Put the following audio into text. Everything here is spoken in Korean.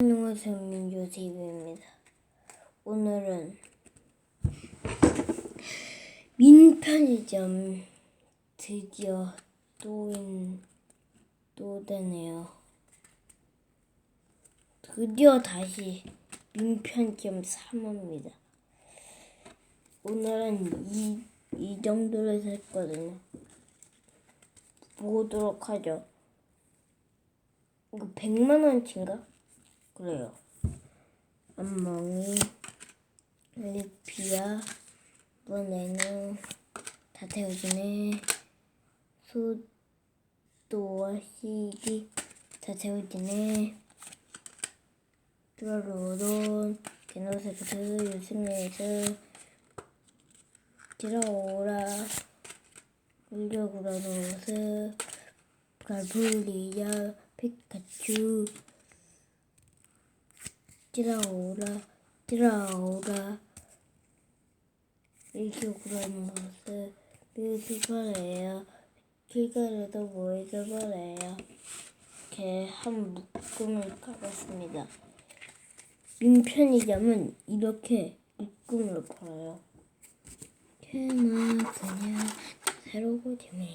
안녕하세요 민조TV입니다. 오늘은 민편의점 드디어 또인 또 되네요. 드디어 다시 민편점 3호입니다. 오늘은 이, 이 정도로 샀거든요. 보도록 하죠. 이거 100만 원치인가? 그래요. 안멍이, 리피아, 이번에는 다 태워지네. 소도와 CD 다 태워지네. 드라로론, 게노세트, 유승에서 지라오라, 울려구라노스, 갈불리아, 피카츄, 찌라오라 찌라오라. 일기구라는 것을 뮤지컬이에요? 길거리도 모이져버려요? 이렇게 한 묶음을 까봤습니다. 민편의점은 이렇게 묶음으로 팔아요. 캐나 그냥 새로 고침이